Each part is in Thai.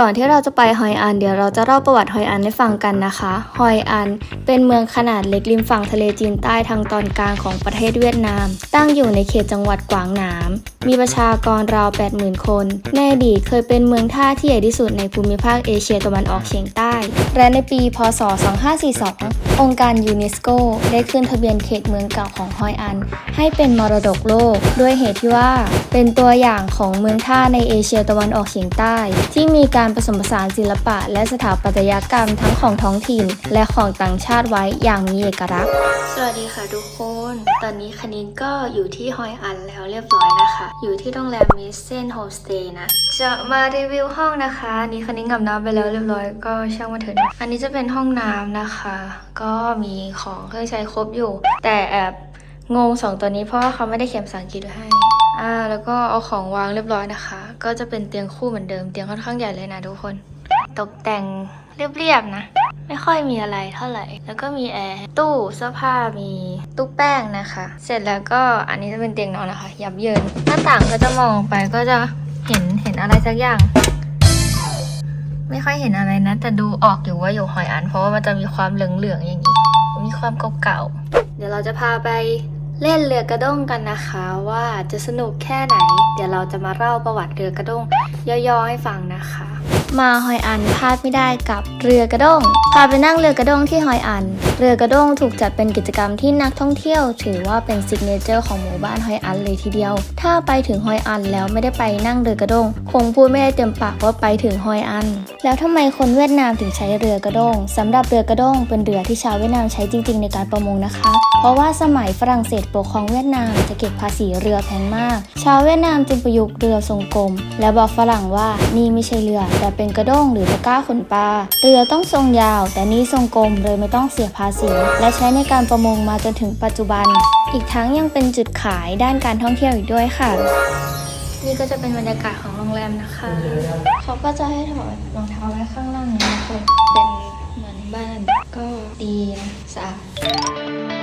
ก่อนที่เราจะไปฮอยอัน เดี๋ยวเราจะเล่าประวัติฮอยอันให้ฟังกันนะคะ ฮอยอัน เป็นเมืองขนาดเล็กริมฝั่งทะเลจีนใต้ทางตอนกลางของประเทศเวียดนาม ตั้งอยู่ในเขตจังหวัดกวางหนาม มีประชากรราว 80,000 คน ในอดีตเคยเป็นเมืองท่าที่ใหญ่ที่สุดในภูมิภาคเอเชียตะวันออกเฉียงใต้ และในปี พศ 2542 องค์การยูเนสโกได้ขึ้นทะเบียนเขตเมืองเก่าของฮอยอัน ให้เป็นมรดกโลก ด้วยเหตุที่ว่า เป็นตัวอย่างของเมืองท่าในเอเชียตะวันออกเฉียงใต้ ที่มีการการผสมผสานศิลปะ และสถาปัตยกรรมทั้งของท้องถิ่น และของต่างชาติไว้อย่างมีเอกลักษณ์ สวัสดีค่ะทุกคน ตอนนี้คณินก็อยู่ที่ฮอยอันแล้วเรียบร้อยนะคะ อยู่ที่โรงแรมมิสเซนโฮสเตย์นะ จะมารีวิวห้องนะคะนี่คณินกับน้ำไปแล้วเรียบร้อยก็ช่างมาเถอะอันนี้จะเป็นห้องน้ำนะคะ ก็มีของเครื่องใช้ครบอยู่ แต่แอบงงสองตัวนี้เพราะว่าเขาไม่ได้เขียนภาษาอังกฤษไว้ให้ แล้วก็เอาของวางเรียบร้อยนะคะ ก็จะเป็นเตียงคู่เหมือนเดิม เตียงค่อนข้างใหญ่เลยนะทุกคน ตกแต่งเรียบๆนะ ไม่ค่อยมีอะไรเท่าไหร่ แล้วก็มีแอร์ ตู้เสื้อผ้า มีตู้แป้งนะคะ เสร็จแล้วก็อันนี้จะเป็นเตียงนอนนะคะ ยับเยิน หน้าต่างก็จะมองออกไปก็จะเห็นเห็นอะไรสักอย่าง ไม่ค่อยเห็นอะไรนะ แต่ดูออกอยู่ว่าอยู่หอยอัน เพราะว่ามันจะมีความเหลืองๆอย่างนี้ มีความเก่าๆ เดี๋ยวเราจะพาไป เล่นเรือกระด้งกันนะคะว่าจะสนุกแค่ไหน เดี๋ยวเราจะมาเล่าประวัติเรือกระด้งย่อๆให้ฟังนะคะ มาฮอยอันพลาดไม่ได้กับเรือกระด้งพาไปนั่งเรือกระด้งที่ฮอยอัน เรือกระด้งถูกจัดเป็นกิจกรรมที่นักท่องเที่ยว ถือว่าเป็นซิกเนเจอร์ของหมู่บ้านฮอยอันเลยทีเดียว ถ้าไปถึงฮอยอันแล้วไม่ได้ไปนั่งเรือกระด้งคงพูดไม่ได้เต็มปากว่าไปถึงฮอยอัน แล้วทำไมคนเวียดนามถึงใช้เรือกระด้งสำหรับเรือกระด้งเป็นเรือที่ชาวเวียดนามใช้จริง ๆ ในการประมงนะคะ เพราะว่าสมัยฝรั่งเศสปกครองเวียดนามจะเก็บภาษีเรือแพงมาก ชาวเวียดนามจึงประยุกต์เรือทรงกลม และบอกฝรั่งว่านี่ไม่ใช่เรือ แต่เป็นกระด้งหรือตะกร้าขนปลา เรือต้องทรงยาว แต่นี่ทรงกลมเลยไม่ต้องเสียภาษี และใช้ในการประมงมาจนถึงปัจจุบัน อีกทั้งยังเป็นจุดขายด้านการท่องเที่ยวอีกด้วยค่ะนี่ก็จะเป็นบรรยากาศของโรงแรมนะคะ เขาก็จะให้ถอดรองเท้าไว้ข้างล่างนี้นะคนเป็นเหมือนบ้านก็ดีนะสะอาด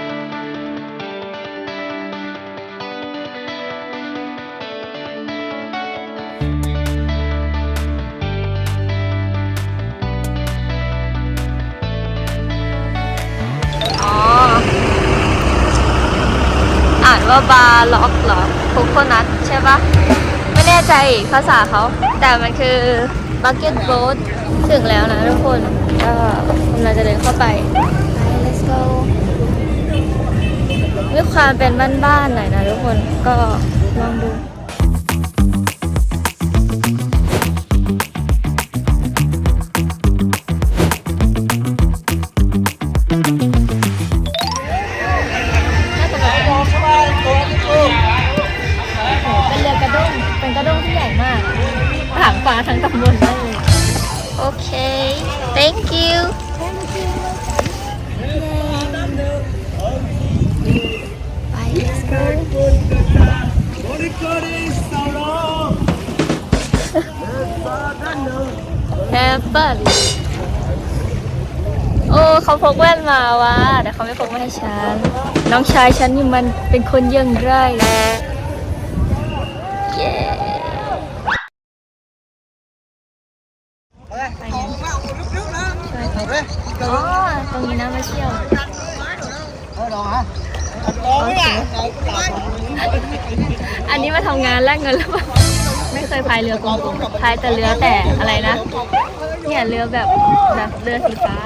านว่าบาร์ล็อกหรอคุกโคนัทใช่ปะไม่แน่ใจภาษาเขา แต่มันคือบักเก็ตโบ๊ทถึงแล้วนะทุกคนก็กำลังจะเดินเข้าไปไป let's go มีความเป็นบ้านๆหน่อยนะทุกคนก็ลองดูาทั้งตำบลได้เลยโอเค thank you ไป let's go แอปเปิลโอ้เขาพกแว่นมาวะแต่เขาไม่พกมาให้ฉัน น้องชายฉันนี่มันเป็นคนยังไร รือกลมๆพายแต่เรือแต่อะไรนะเนี่ยเรือแบบแบบเรือสีฟ้า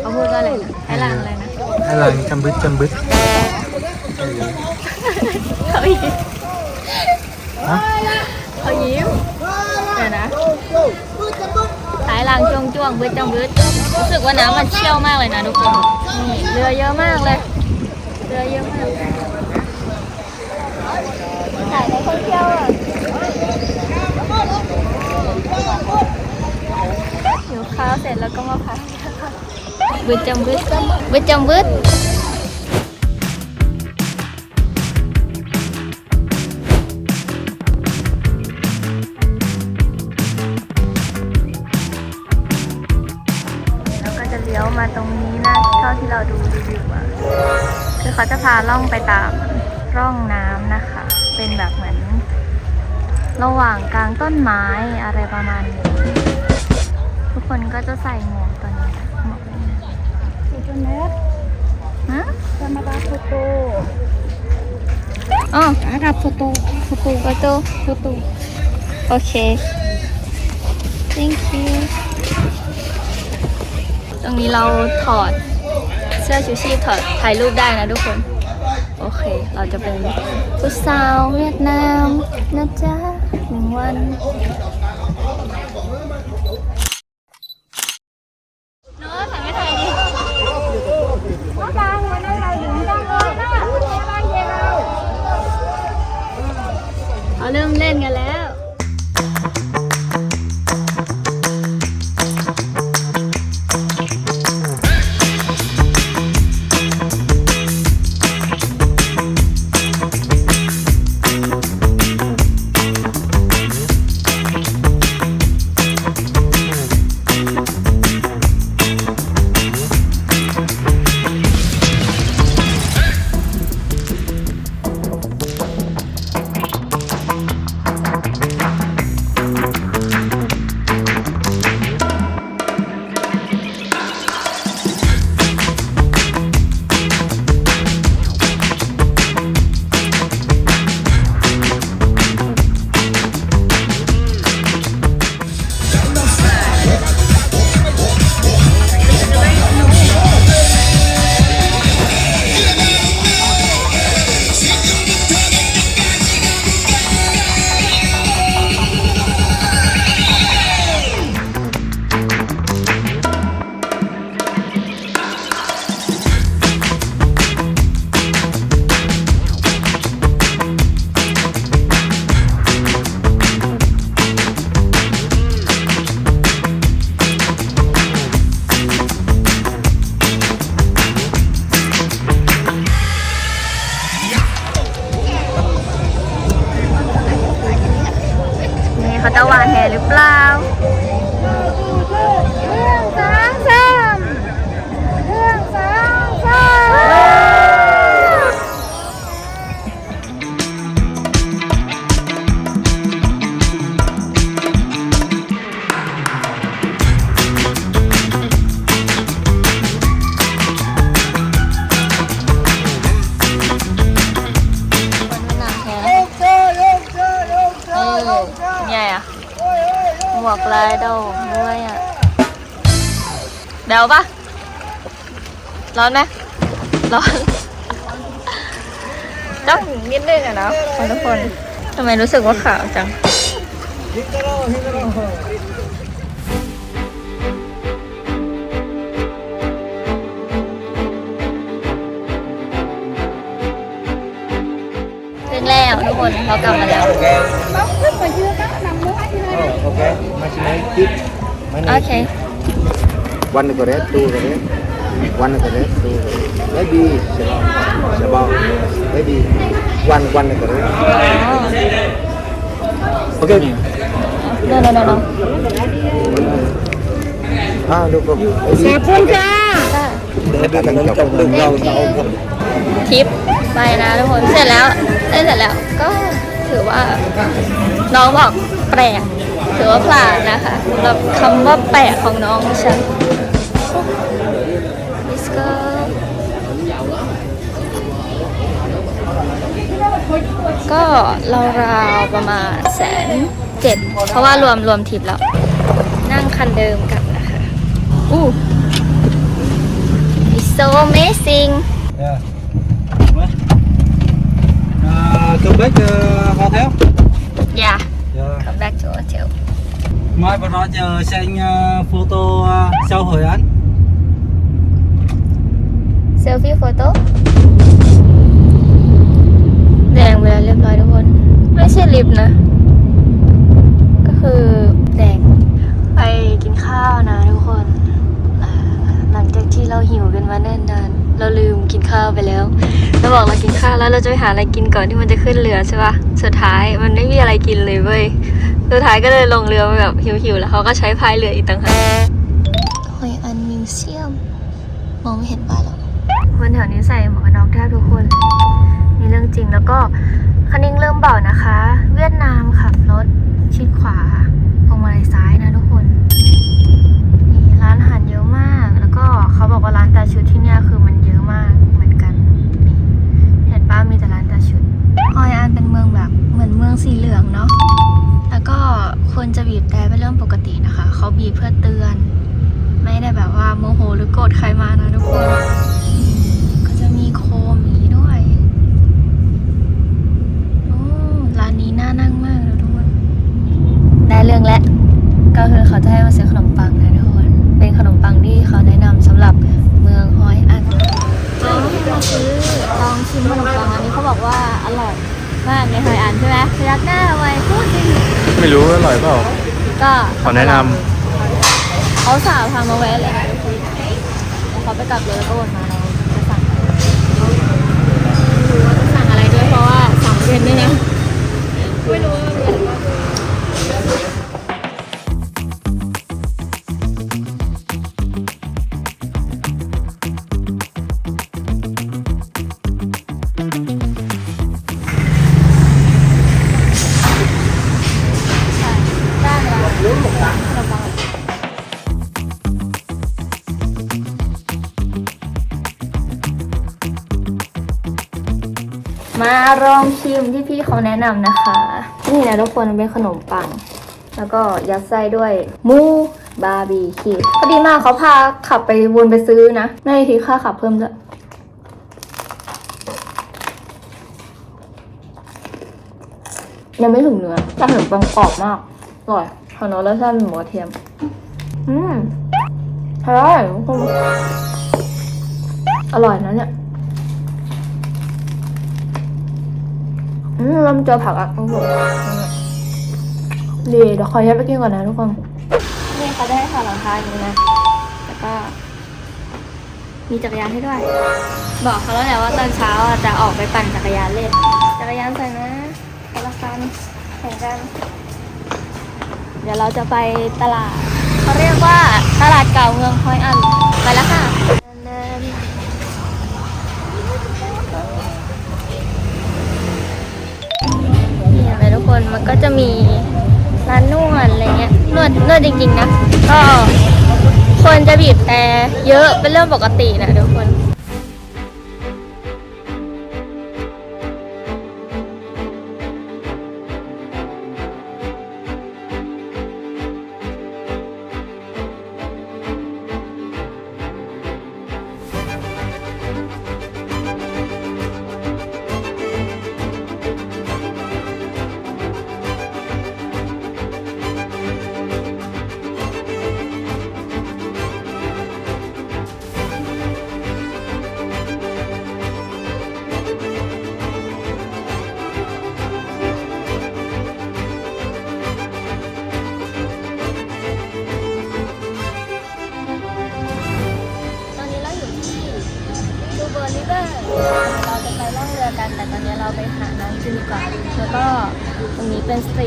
เขาพูดว่าอะไรนะไอ้ลางอะไรนะอะไรจำบึดจำบึดเขายิ้มฮะเขายิ้มเดี๋ยวนะท้ายลางจ้วงจ้วงๆบึดจังบึดรู้สึกว่าน้ำมันเชี่ยวมากเลยนะทุกคนนี่เรือเยอะมากเลยเรือเยอะมาก ถ่ายในท่องเที่ยวอะหิวข้าวเสร็จแล้วก็มาพักบึดจังบึดบึดจังบึดแล้วก็จะเลี้ยวมาตรงนี้นะเท่าที่เราดูรีวิวอะคือเขาจะพาล่องไปตามร่องน้ำนะคะ เป็นแบบเหมือน ระหว่างกลางต้นไม้อะไรประมาณนี้ทุกคนก็จะใส่หมวกตัวนี้หมวกนี้ Internet ฮะ sama foto. อ๋อ Ada foto, foto, โฟโต้ foto. โอเค thank you ตรงนี้เราถอดเสื้อชูชีพถอดถ่ายรูปได้นะทุกคน โอเค เราจะเป็นผู้สาวเวียดนามนะจ๊ะ หนึ่งวัน วกลายดอกด้วยอะเดาปะร้อนไหมร้อนต้องนิดนึงอะเนาะทุกคนทำไมรู้สึกว่าขาวจังถึงแล้วทุกคนเรากลับมาแล้ว Bóc thích mà chưa có nằm muốn anh ơi. Ok, maximum tip. โอเค One correct, two correct. One correct, two correct. Maybe about maybe one one correct. อ๋อ Okay. no no no no Ah, được rồi. Sạp luôn cha. Để đưa cái chọc đừng lâu sau. ทิปไปนะทุกคนเสร็จแล้วได้เสร็จแล้วก็ถือว่าน้องบอกแปลก ถือว่าผ่านนะคะสำหรับคำว่าแปลกของน้องฉัน Let's go ก็ราวๆประมาณแสนเจ็ดเพราะว่ารวมรวมทริปแล้ว นั่งคันเดิมกันนะคะอู้ It's so amazing Yeah. Uh, come back uh, hotel. Yeah Yeah. come back to hotel Mai bà nói chờ xem uh, photo uh, sau Hội An. selfie photo แดงเวลาเรียบร้อยทุกคน ไม่ใช่ลิฟต์นะ ก็คือแดง ไปกินข้าวนะทุกคนอ่าหลังจากที่เราหิวกันมาเนิ่นนาน เราลืมกินข้าวไปแล้ว เราบอกเรากินข้าวแล้วเราจะไปหาอะไรกินก่อนที่มันจะขึ้นเรือใช่ปะสุดท้ายมันไม่มีอะไรกินเลยเว้ย สุดท้ายก็เลยลงเรือไปแบบหิวๆ แล้วเขาก็ใช้พายเรืออีกต่างหากหอยอันมิวเซียม มองไม่เห็นบ้านหรอกคนแถวนี้ใส่หมวกน็อกแทบทุกคนเลยนี่เรื่องจริงแล้วก็คันิ่งเริ่มเบานะคะ เวียดนามขับรถชิดขวาพวงมาลัยซ้ายนะทุกคนนี่ร้านอาหารเยอะมาก แล้วก็เขาบอกว่าร้านตาชุดที่เนี่ยคือมันเยอะมากเหมือนกันนี่เห็นป้ามีแต่ร้านตาชุดหอยอันเป็นเมืองแบบเหมือนเมืองสีเหลืองเนาะ แล้วก็คนจะบีบแต่เป็นเรื่องปกตินะคะ เขาบีบเพื่อเตือน ไม่ได้แบบว่าโมโหหรือโกรธใครมานะทุกคน ก็จะมีโคมอย่างนี้ด้วยโอ้ร้านนี้น่านั่งมากเลยทุกคนได้เรื่องแล้วก็คือเขาจะให้มาซื้อขนมปังนะทุกคน เป็นขนมปังที่เขาแนะนำสำหรับเมืองฮอยอันอ๋อมาซื้อลองชิมขนมปังอันนี้เขาบอกว่าอร่อยมากในฮอยอันใช่ไหมพยักหน้าไว้พูดจริง ไม่รู้อร่อยเปล่า ก็ขอแนะนำเขาสาวพามาแวะเลยค่ะทุกคนแล้วเขาไปกลับรถแล้วก็วนมาเราจะสั่งอะไรไม่รู้ว่าจะสั่งอะไรด้วยเพราะว่าสั่งเย็นด้วยนะไม่รู้ว่า มาลองชิมที่พี่เขาแนะนำนะคะ นี่นะทุกคนเป็นขนมปัง แล้วก็ยัดไส้ด้วยมูบาร์บีคิวพอดีมากเขาพาขับไปวนไปซื้อนะไม่ได้ทีค่าขับเพิ่มด้วยยังไม่ถึงเนื้อแต่ขนมปังกรอบมากอร่อยขนมรสชาติเป็นหมูเทียม อืมอร่อยทุกคนอร่อยนะเนี่ย อืมเราเจอผักอะทุกคนดีเดี๋ยวขอยัดไปกินก่อนนะทุกคนนี่เขาได้ให้ถอดรองเท้าอย่างนี้นะแล้วก็มีจักรยานให้ด้วย บอกเขาแล้วแหละว่าตอนเช้าจะออกไปปั่นจักรยานเล่น จักรยานใส่นะคนละคันแข่งกัน เดี๋ยวเราจะไปตลาด เขาเรียกว่าตลาดเก่าเมืองฮอยอัน ไปแล้วค่ะ คนมันก็จะมีร้านนวดอะไรเงี้ยนวดนวดจริงๆนะก็คนจะบีบแต่เยอะเป็นเรื่องปกตินะทุกคน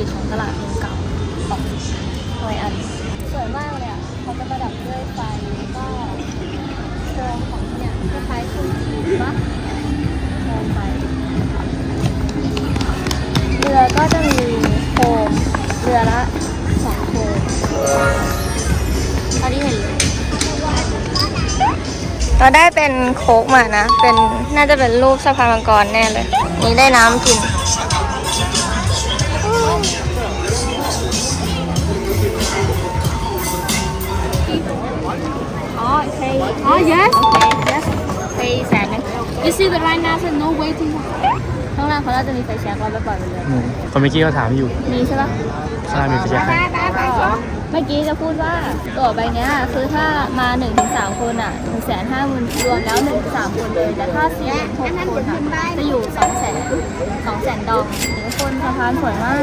ตรีทของตลาดเมืองเก่าของฮอยอัน สวยมากเลยอะเขาจะประดับด้วยไฟแล้วก็โคมของเนี่ยคล้ายๆเครื่องจีนปะโคมไฟเรือก็จะมีโคมเรือละสองโคมเท่าที่เห็นเลยเราได้เป็นโคกมานะ เป็นน่าจะเป็นรูปสะพานมังกรแน่เลย นี่ได้น้ำกิน yes. Okay yes ไปแสนหนึง You see the right now, so no waiting. ข้างล่างเขาน่าจะมีไฟแช็กเราไปปล่อยไปเลยคนเมื่อกี้เขาถามอยู่มีใช่ปะ ใช่มีไปแช็คไหมเมื่อกี้จะพูดว่าตั๋วใบเนี้ยคือถ้ามา1นถึงสคนอะ1นึ่งแสนห้าหมื่นรวมแล้ว1นถึงสามคนเลยแต่ถ้าสี่ถึงหกคนอะจะอยู่2องแสนสองแสนดองหนึ่งคนสะพานสวยมาก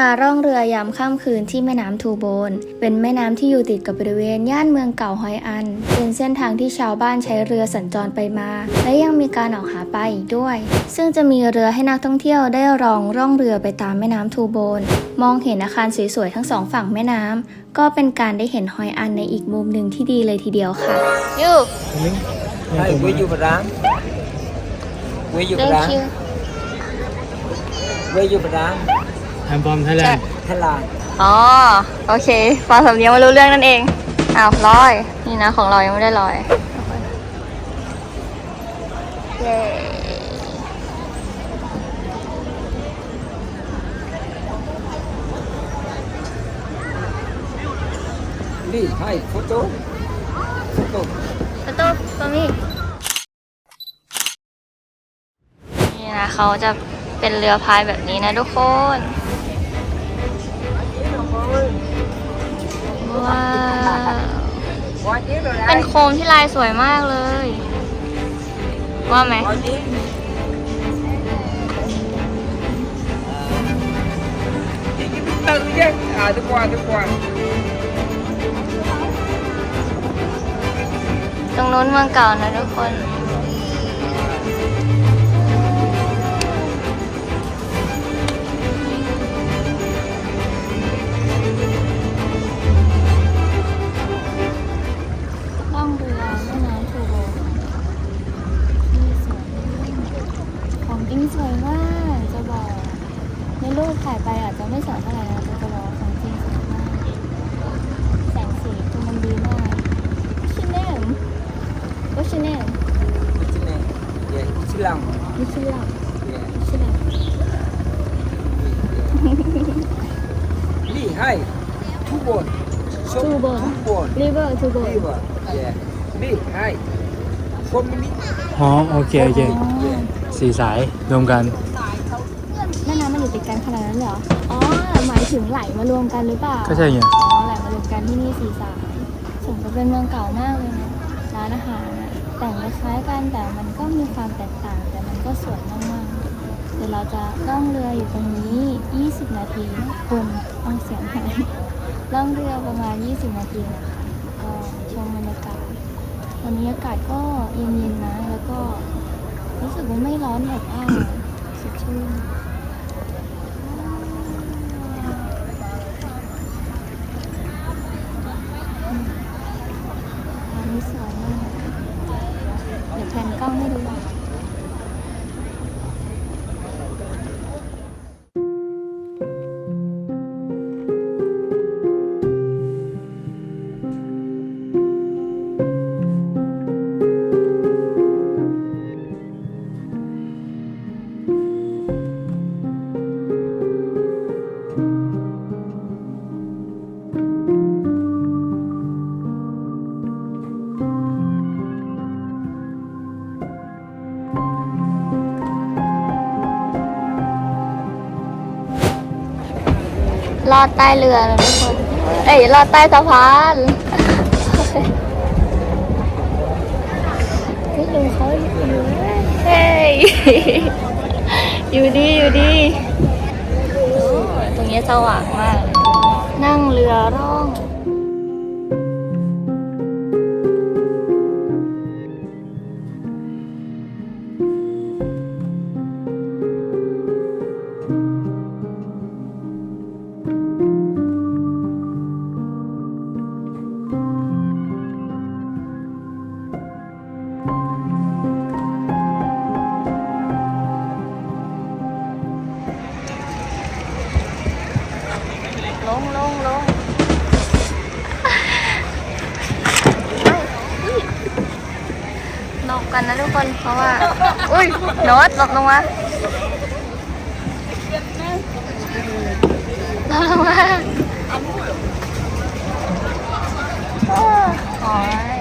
พาร่องเรือยามค่ำคืนที่แม่น้ำทูโบน เป็นแม่น้ำที่อยู่ติดกับบริเวณย่านเมืองเก่าฮอยอัน เป็นเส้นทางที่ชาวบ้านใช้เรือสัญจรไปมา และยังมีการออกหาปลาอีกด้วย ซึ่งจะมีเรือให้นักท่องเที่ยวได้รองร่องเรือไปตามแม่น้ำทูโบน มองเห็นอาคารสวยๆทั้งสองฝั่งแม่น้ำก็เป็นการได้เห็นฮอยอันในอีกมุมหนึ่งที่ดีเลยทีเดียวค่ะยู Hey, where you from? Where you thank from? you Where you from? แอมบอมไทยแลนด์ทลานอ๋อ โอเคฟังสำเนียงมารู้เรื่องนั่นเอง อ้าวลอย นี่นะของเรายังไม่ได้ลอย เย้นี่ให้โฟโต้โฟโต้โฟโต้ตรงนี้นี่นะเขาจะ เป็นเรือพายแบบนี้นะทุกคนว้าวเป็นโคมที่ลายสวยมากเลย ว่าไหมตรงนู้นเมืองเก่านะทุกคน ถ่ายไปอาจจะไม่สวยเท่าไหร่นะแต่จะบอกว่าของจริงสวยมากแสงสีคือมันดีมาก What's your name What's your name Chị này. Yeah, chị lòng. มิชลัง Yeah. มิชลัง Đi, hai. Two bồn. Số Two bồn. Two bồn. River to go River. Yeah. Đi, hai. Four minutes. อ๋อโอเคโอเคอ๋อสี่สายรวมกัน แม่น้ำมันอยู่ติด กันขนาดนั้นเลยเหรอ อ๋อ หมายถึงไหลมารวมกันหรือเปล่าก็ใช่ไง อ๋อ ไหลมารวมกันที่นี่สีสายสมกับเป็นเมืองเก่ามากเลยนะ ร้านอาหารอะแต่งคล้ายๆกันแต่มันก็มีความแตกต่าง แต่มันก็สวยมากๆ เดี๋ยวเราจะล่องเรืออยู่ตรงนี้ 20 นาทีคุณฟังเสียงหายล่องเรือประมาณ 20 นาทีนะคะ ก็ชมบรรยากาศ วันนี้อากาศก็เย็นๆนะ แล้วก็รู้สึกว่าไม่ร้อนแบบอ้าวสดชื่น อดใต้เรือนะทุกคน เอ้ยลอดใต้สะพานนี่ลุงเขาอยู่เฮ้ย อยู่ดีอยู่ดีโอ้ตรงนี้สว่างมาก นั่งเรือร่อง ราะว่า อุ้ยโน้ตหลบลงมาหลบลงมาโอ้ย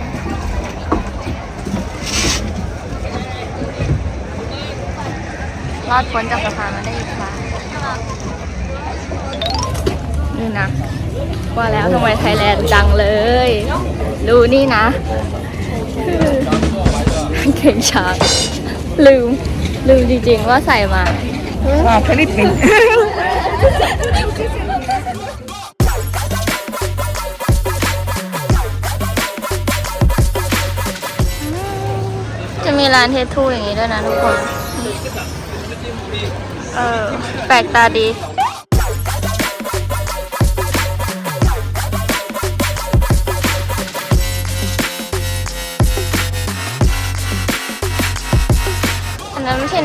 รอดพ้นจากสะพานมาได้อีกครั้งนี่นะว่าแล้วทำไมไทยแลนด์ดังเลย ดูนี่นะ เก่งช้าง ลืม ลืมจริงๆว่าใส่มา Ah, Philippines. จะมีร้านเททูอย่างนี้ด้วยนะทุกคน เออ แปลกตาดี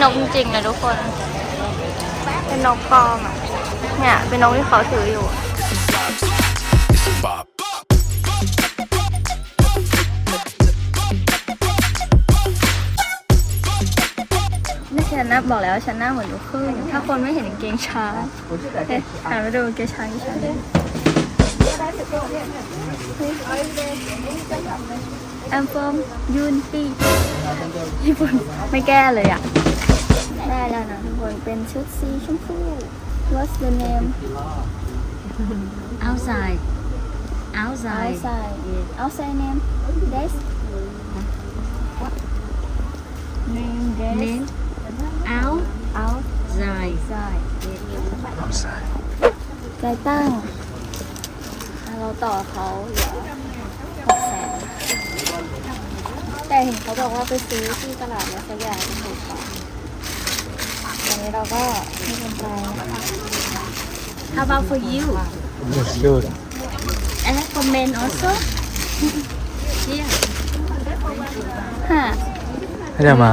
นนั้นนกจริงๆนะทุกคน เป็นนกปลอมอะ เนี่ย เป็นนกที่เขาถืออยู่อะไม่ฉันนะบอกแล้วฉันหน้าเหมือนลูกครึ่งถ้าคนไม่เห็นกางเกงช้างเอ๊ะหันไปดูกางเกงช้างที่ฉัน I'm from Unity ญี่ปุ่นไม่แก้เลยอะ ได้แล้วนะทุกคนเป็นชุดสีชมพู What's the name outside outside outside outside name Des name Des name out outside outside ใจตั้งอะเราต่อเขาเหลือหกแสนแต่เห็นเขาบอกว่าไปซื้อที่ตลาดแล้วสักอย่างถูกกว่าตอ นนี้เราก็ไม่เป็นไรนะคะ how about for you That's good and comment also yeah ฮะให้จะมา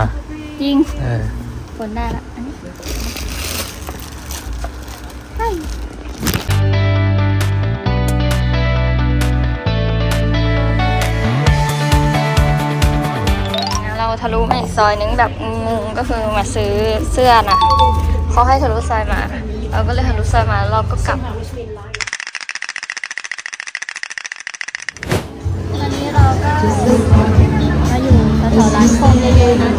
ยิงเออฝนได้ละอันนี้เราทะลุมาอีกซอยนึงแบบง งก็คือมาซื้อเสื้อนะเขาให้ทะลุซอยมา เราก็เลยทะลุซอยมาเราก็กลับตอนนี้เราก็มาอยู่แถวร้านคมเยอะๆนะ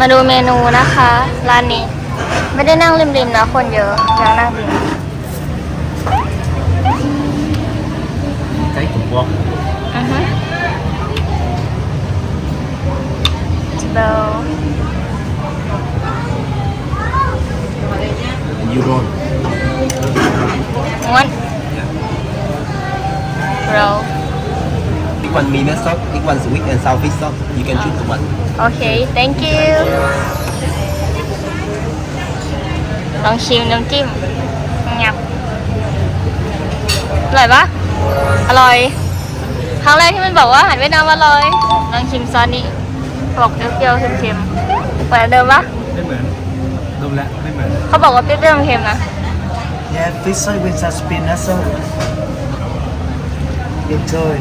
มาดูเมนูนะคะ ร้านนี้ ไม่ได้นั่งริมๆนะ คนเยอะยังนั่งริมใช้ถุงบวกอือฮึเบลยูโรม้วนเรา Big one minute shop, this one sweet and sour fish shop. You can choose the one. Okay, thank you. Còn siêu nấm chim ngập. Lời bác à, Lời Tháng lên thì mình bảo á, hẳn Việt Nam lời Đang chim xoan đi Bọc được kêu chim chim Phải là đơn bác Đơn mượn Đơn lạ, đơn Không bảo có biết đơn chim nè Yeah, fish soy with a spinach. Enjoy.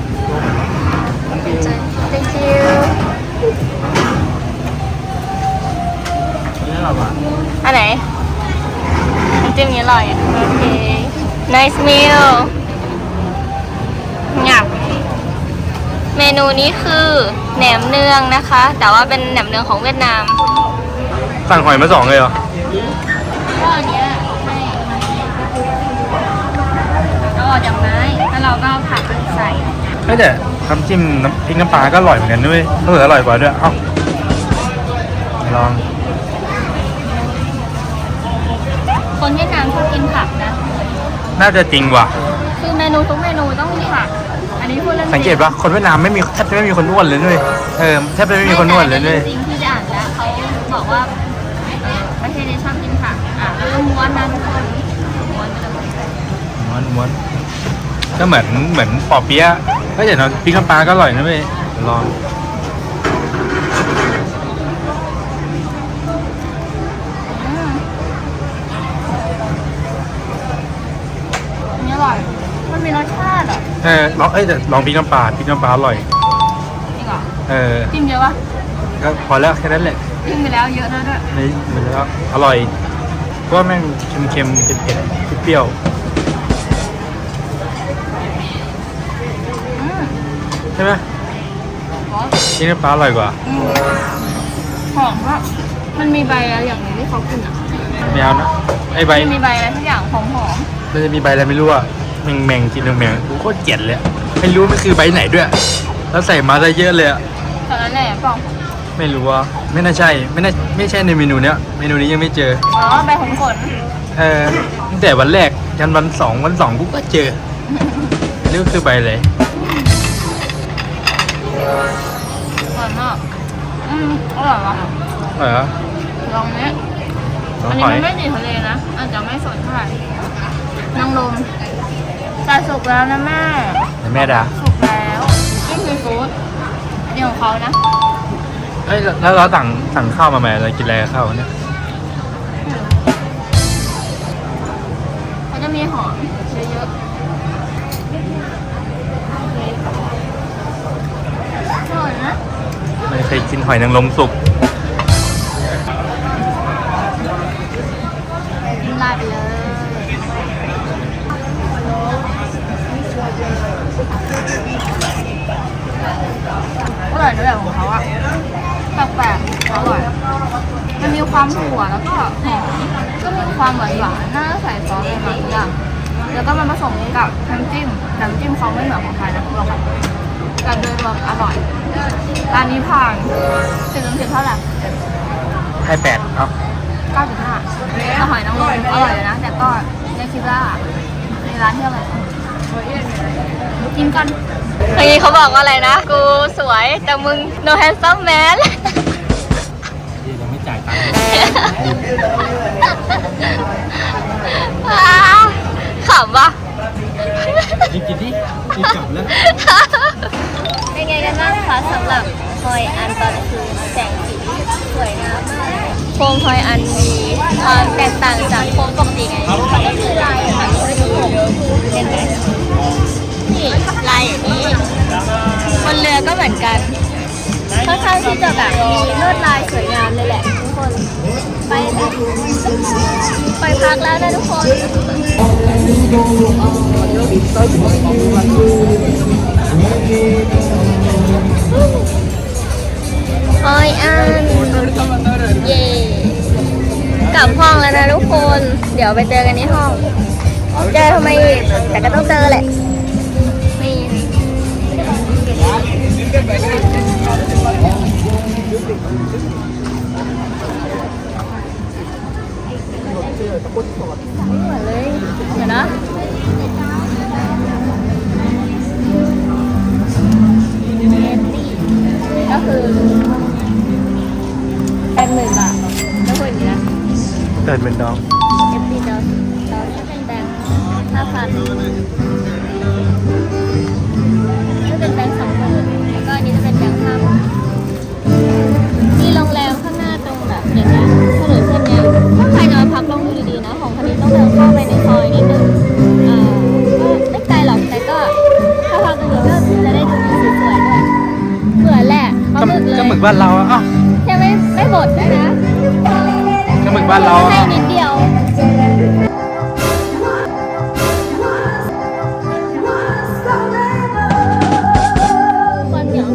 Thank you นี่หรอวะอันไหนน้ำจิ้มนี้อร่อยอะโอเค nice meal งับเมนูนี้คือแหนมเนืองนะคะ แต่ว่าเป็นแหนมเนืองของเวียดนาม สั่งหอยมาสองเลยเหรอ ก็อันเนี้ยให้เราออกจากไม้แล้วเราก็เอาผักใส่ ไม่แต่น้ำจิ้มน้ำพริกน้ำปลาก็อร่อยเหมือนกันด้วยเอออร่อยกว่าด้วยเอ้าลองคนเวียดนามชอบกินผักนะ น่าจะจริงว่ะ คือเมนูทุกเมนูต้องมีผัก อันนี้พูดเรื่องสังเกตปะคนเวียดนามไม่มีแทบจะไม่มีคนอ้วนเลยด้วยเออแทบจะไม่มีคนอ้วนเลยด้วยจริงๆที่จะอ่านแล้วเขาบอกว่าเออประเทศนี้ชอบกินผักอะแล้วก็ม้วนนะทุกคนม้วนไปเลยม้วนม้วนก็เหมือนเหมือนปอเปี๊ยะ ก็แต่น้ำพริกน้ำปลาก็อร่อยนะเว้ยลองอืมอันนี้อร่อย มันมีรสชาติอะเออลองเอ้ยแต่ลองพริกน้ำปลาพริกน้ำปลาอร่อย จริงเหรอเออ จิ้มเยอะปะก็พอแล้วแค่นั้นแหละจิ้มไปแล้วเยอะนะด้วย นี่มันแล้วอร่อยเพราะว่าแม่งเค็มๆเผ็ดๆเปรี้ยวอื ใช่ไหมอ๋อพริกน้ำปลาอร่อยกว่าอืมหอมมากมันมีใบอะไรอย่างหนี้ที่เขากินอะไม่เอานะไอใบมันมีใบอะไรทุกอย่างหอมหอมมันจะมีใบอะไรไม่รู้อะแมงแมงๆกินแมงๆกูโคตรเกลียดเลยอะไม่รู้มันคือใบไหนด้วย แล้วใส่มาได้เยอะเลยอะตอนนั้นแหละป่องไม่รู้ว่าไม่น่าใช่ไม่น่าไม่ใช่ในเมนูเนี้ยเมนูนี้ยังไม่เจออ๋อใบขมขนเออตั้งแต่วันแรกยันวันสองวันสองกูก็เจอนี่ก็คือใบอะไร อร่อยมาก อืมอร่อยว่ะเออลองเนี้ยลองอันหนี้อยมันไม่ติดทะเลนะ อาจจะไม่สดเท่าไหร่นางลมแต่สุกแล้วนะแม่แต่แม่ด่าสุกแล้วนี่คือฟู้ดอันนี้ของเขานะเอ้ยแล้วเราสั่งสั่งข้าวมาไหมเรากินอะไรกับข้าวเนี่ยเขาจะมีหอมเยอะๆอร่อยนะ ไม่เคยกินหอยนางรมสุกกินลายไปเลยอร่อยด้วยแบบของเขาอะแปลกๆอร่อย มันมีความถั่วแล้วก็หอมก็มีความหวานหวานๆน่าใส่ซอสอะไรมาทุกอย่างแล้วก็มันผสมกับน้ำจิ้มน้ำจิ้มเขาไม่เหมือนของไทยนะบอกค่ะ แต่โดยรวมอร่อยร้านนี้ผ่านสิบถึงสิบเท่าไหร่ให้แปดเอ้าเก้าจุดห้าอาหอยนางรมอร่อยเลยนะ แต่ก็ยังคิดว่าในร้านที่อร่อยกินกันเมื่อกี้เขาบอกว่าอะไรนะ กูสวยแต่มึง no handsome man ยังไม่จ่ายตังค์อ่าขำปะกินกินดิกินกลับแล้ว เป็นไงกันบ้างคะสำหรับฮอยอันตอนคืนแสงสีสวยงามมากโคมฮอยอันมีความแตกต่างจากโคมปกติไงก็คือลายค่ะไม่ใช่โคมเห็นไหมนี่ลายอย่างนี้บนเรือก็เหมือนกันค่อนข้างที่จะแบบมีลวดลายสวยงามเลยแหละทุกคนไปแบบไปพักแล้วนะทุกคน ฮอยอัน เย่กลับห้องแล้วนะทุกคน เดี๋ยวไปเจอกันที่ห้อง เจอทำไมอีกแต่ก็ต้องเจอแหละนี่ไม่เหมือนเลยเดี๋ยวนะ ก็คือแปดหมื่นบาทแล้วคนนี้นะเกิดเป็นดองเอฟซีเดาเดาจะเป็นแบงค์ห้าพันจะเป็นแบงค์สอง บ้านเราอะเอ้ายังไม่ไม่หมดด้วยนะก็เหมือนบ้านเราให้อะนิดเดียวคนเหนียว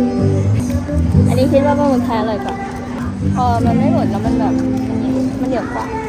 อันนี้คิดว่าปลาหมึกไทยอร่อยกว่าพอมันไม่หมดแล้วมันแบบมันเหนียวกว่า Except for that